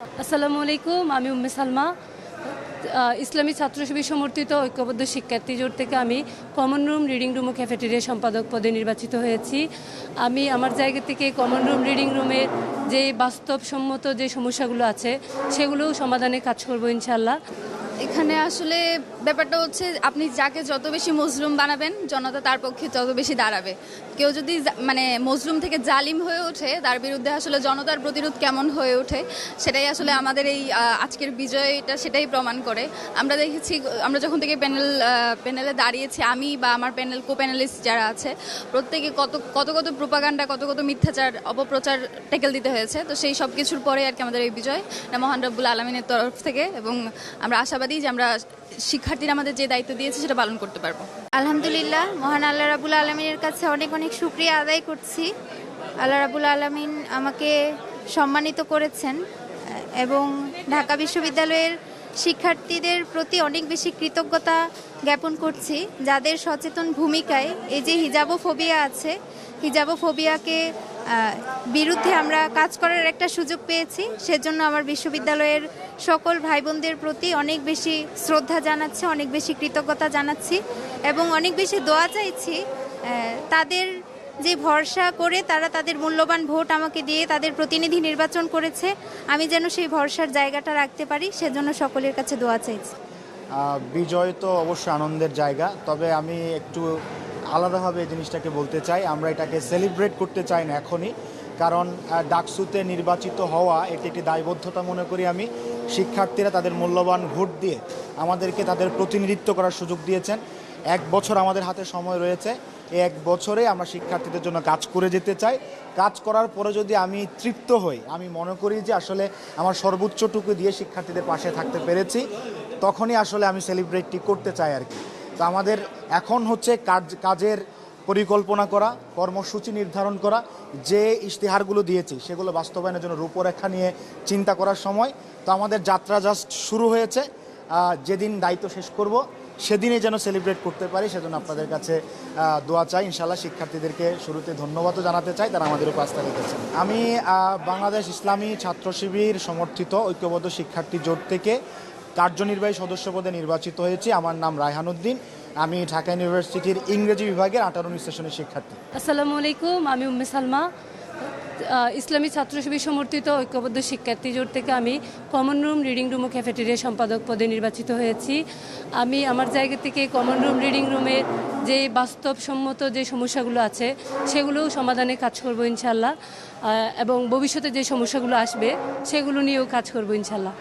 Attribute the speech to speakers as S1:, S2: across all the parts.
S1: আসসালামু আলাইকুম, আমি উম্মে সালমা। ইসলামী ছাত্র সমর্থিত ঐক্যবদ্ধ শিক্ষার্থী জোট থেকে আমি কমন রুম রিডিং রুম ও ক্যাফেটেরিয়া সম্পাদক পদে নির্বাচিত হয়েছি। আমি আমার জায়গা থেকে কমন রুম রিডিং রুমের যে বাস্তবসম্মত যে সমস্যাগুলো আছে, সেগুলোও সমাধানে কাজ করব ইনশাল্লাহ
S2: এখানে আসলে ব্যাপারটা হচ্ছে, আপনি যাকে যত বেশি মজলুম বানাবেন, জনতা তার পক্ষে তত বেশি দাঁড়াবে। কেউ যদি মানে মজলুম থেকে জালিম হয়ে ওঠে, তার বিরুদ্ধে আসলে জনতার প্রতিরোধ কেমন হয়ে ওঠে, সেটাই আসলে আমাদের এই আজকের বিজয়টা সেটাই প্রমাণ করে। আমরা দেখেছি, আমরা যখন থেকে প্যানেল প্যানেলে দাঁড়িয়েছি, আমি বা আমার প্যানেল কো প্যানেলিস্ট যারা আছে, প্রত্যেকে কত কত কত প্রোপাগান্ডা, কত কত মিথ্যাচার, অপপ্রচার টেকেল দিতে হয়েছে। তো সেই সব কিছুর পরে আর কি আমাদের এই বিজয় মহান রব্বুল আলমিনের তরফ থেকে এবং আমরা আশাবাদী যে আমরা শিক্ষার্থীরা আমাদের যে দায়িত্ব দিয়েছে সেটা পালন করতে পারব।
S3: আলহামদুলিল্লাহ, মহান আল্লাহ রাবুল আলমিনের কাছে অনেক অনেক শুক্রিয়া আদায় করছি। আল্লাহ রাবুল আলমিন আমাকে সম্মানিত করেছেন এবং ঢাকা বিশ্ববিদ্যালয়ের শিক্ষার্থীদের প্রতি অনেক বেশি কৃতজ্ঞতা জ্ঞাপন করছি, যাদের সচেতন ভূমিকায় এই যে হিজাবো ফোবিয়া আছে, হিজাবোফোবিয়াকে ফোবিয়াকে বিরুদ্ধে আমরা কাজ করার একটা সুযোগ পেয়েছি। সেজন্য আমার বিশ্ববিদ্যালয়ের সকল ভাই বোনদের প্রতি অনেক বেশি শ্রদ্ধা জানাচ্ছি, অনেক বেশি কৃতজ্ঞতা জানাচ্ছি এবং অনেক বেশি দোয়া চাইছি তাদের যে ভরসা করে তারা তাদের মূল্যবান ভোট আমাকে দিয়ে তাদের প্রতিনিধি নির্বাচন করেছে, আমি যেন সেই ভরসার জায়গাটা রাখতে পারি, সেজন্য সকলের কাছে দোয়া চাইছি।
S4: বিজয় তো অবশ্যই আনন্দের জায়গা, তবে আমি একটু আলাদাভাবে জিনিসটাকে বলতে চাই, আমরা এটাকে সেলিব্রেট করতে চাই না এখনই, কারণ ডাকসুতে নির্বাচিত হওয়া এটি একটি দায়বদ্ধতা মনে করি আমি শিক্ষার্থীরা তাদের মূল্যবান ভোট দিয়ে আমাদেরকে তাদের প্রতিনিধিত্ব করার সুযোগ দিয়েছেন। এক বছর আমাদের হাতে সময় রয়েছে। এক বছরে আমরা শিক্ষার্থীদের জন্য কাজ করে যেতে চাই। কাজ করার পরে যদি আমি তৃপ্ত হই, আমি মনে করি যে আসলে আমার সর্বোচ্চটুকু দিয়ে শিক্ষার্থীদের পাশে থাকতে পেরেছি, তখনই আসলে আমি সেলিব্রেটটি করতে চাই আর কি। তো আমাদের এখন হচ্ছে কাজ, কাজের পরিকল্পনা করা, কর্মসূচি নির্ধারণ করা, যে ইশতেহারগুলো দিয়েছি সেগুলো বাস্তবায়নের জন্য রূপরেখা নিয়ে চিন্তা করার সময়। তো আমাদের যাত্রা জাস্ট শুরু হয়েছে। যেদিন দায়িত্ব শেষ করব সেদিনে যেন সেলিব্রেট করতে পারি, সেজন্য আপনাদের কাছে দোয়া চাই। ইনশাল্লাহ শিক্ষার্থীদেরকে শুরুতে ধন্যবাদও জানাতে চাই, তারা আমাদের উপর আস্থা রেখেছেন। আমি বাংলাদেশ ইসলামী ছাত্র শিবির সমর্থিত ঐক্যবদ্ধ শিক্ষার্থী জোট থেকে কার্যনির্বাহী সদস্য পদে নির্বাচিত হয়েছি। আমার নাম রায়হান উদ্দিন। আমি ঢাকা ইউনিভার্সিটির ইংরেজি বিভাগের আঠারো সেশনের শিক্ষার্থী।
S1: আসসালামু আলাইকুম, আমি উম্মে সালমা। ইসলামী ছাত্র শিবির সমর্থিত ঐক্যবদ্ধ শিক্ষার্থী জোট থেকে আমি কমন রুম রিডিং রুম ও ক্যাফেটেরিয়া সম্পাদক পদে নির্বাচিত হয়েছি। আমি আমার জায়গা থেকে কমন রুম রিডিং রুমের যে বাস্তবসম্মত যে সমস্যাগুলো আছে, সেগুলোও সমাধানে কাজ করব ইনশাল্লাহ। এবং ভবিষ্যতে যে সমস্যাগুলো আসবে, সেগুলো নিয়েও কাজ করব ইনশাল্লাহ।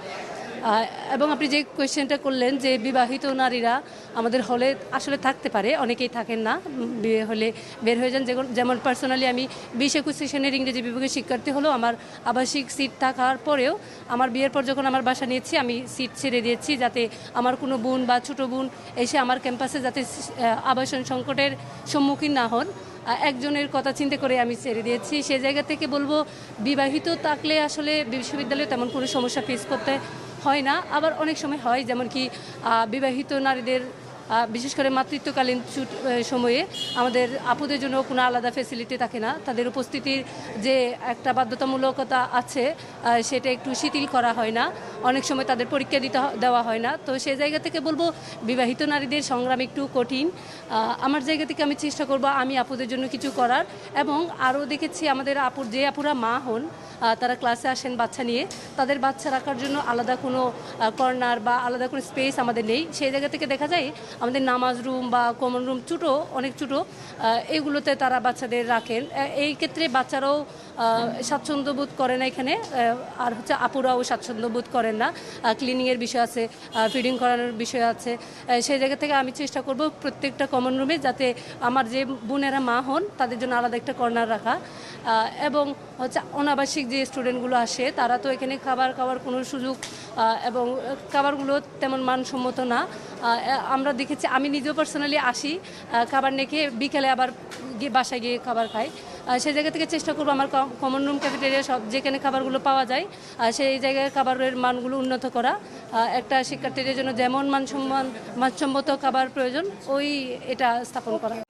S1: এবং আপনি যে কোয়েশ্চেনটা করলেন যে বিবাহিত নারীরা আমাদের হলে আসলে থাকতে পারে, অনেকেই থাকেন না, বিয়ে হলে বের হয়ে যান। যেমন- পার্সোনালি আমি বিশ একুশ সেশনের ইংরেজি বিভাগের শিক্ষার্থী হলেও আমার আবাসিক সিট থাকার পরেও আমার বিয়ের পর যখন আমার বাসা নিয়েছি, আমি সিট ছেড়ে দিয়েছি যাতে আমার কোনো বোন বা ছোটো বোন এসে আমার ক্যাম্পাসে যাতে আবাসন সংকটের সম্মুখীন না হন। একজনের কথা চিন্তা করে আমি ছেড়ে দিয়েছি। সে জায়গা থেকে বলব, বিবাহিত থাকলে আসলে বিশ্ববিদ্যালয়ে তেমন কোনো সমস্যা ফেস করতে হয় না আবার অনেক সময় হয় যেমন কি বিবাহিত নারীদের বিশেষ করে মাতৃত্বকালীন সময়ে আমাদের আপুদের জন্য কোনো আলাদা ফেসিলিটি থাকে না। তাদের উপস্থিতির যে একটা বাধ্যতামূলকতা আছে সেটা একটু শিথিল করা হয় না। অনেক সময় তাদের পরীক্ষা দিতে দেওয়া হয় না। তো সেই জায়গা থেকে বলব, বিবাহিত নারীদের সংগ্রাম একটু কঠিন। আমার জায়গা থেকে আমি চেষ্টা করব, আমি আপুদের জন্য কিছু করার। এবং আরও দেখেছি আমাদের আপুর, যে আপুরা মা হন তারা ক্লাসে আসেন বাচ্চা নিয়ে। তাদের বাচ্চা রাখার জন্য আলাদা কোনো কর্নার বা আলাদা কোনো স্পেস আমাদের নেই। সেই জায়গা থেকে দেখা যায় আমাদের নামাজ রুম বা কমন রুম ছোটো, অনেক ছোটো এগুলোতে তারা বাচ্চাদের রাখেন। এই ক্ষেত্রে বাচ্চারাও স্বাচ্ছন্দ্য বোধ করে না এখানে আর হচ্ছে আপুরাও স্বাচ্ছন্দ্য বোধ করেন না। ক্লিনিংয়ের বিষয় আছে ফিডিং করানোর বিষয় আছে। সেই জায়গা থেকে আমি চেষ্টা করব প্রত্যেকটা কমন রুমে যাতে আমার যে বোনেরা মা হন, তাদের জন্য আলাদা একটা কর্নার রাখা। এবং হচ্ছে অনাবাসিক যে স্টুডেন্টগুলো আসে, তারা তো এখানে খাবার খাওয়ার কোনো সুযোগ এবং খাবারগুলো তেমন মানসম্মত না। আমরা দেখেছি, আমি নিজেও পার্সোনালি আসি খাবার নেখে বিকেলে আবার গিয়ে বাসায় গিয়ে খাবার খাই। সেই জায়গা থেকে চেষ্টা করব আমার কমন রুম ক্যাফেটেরিয়া সব যেখানে খাবারগুলো পাওয়া যায় সেই জায়গায় খাবারের মানগুলো উন্নত করা। একটা শিক্ষার্থীদের জন্য যেমন মানসম্মান মানসম্মত খাবার প্রয়োজন, ওই এটা স্থাপন করা।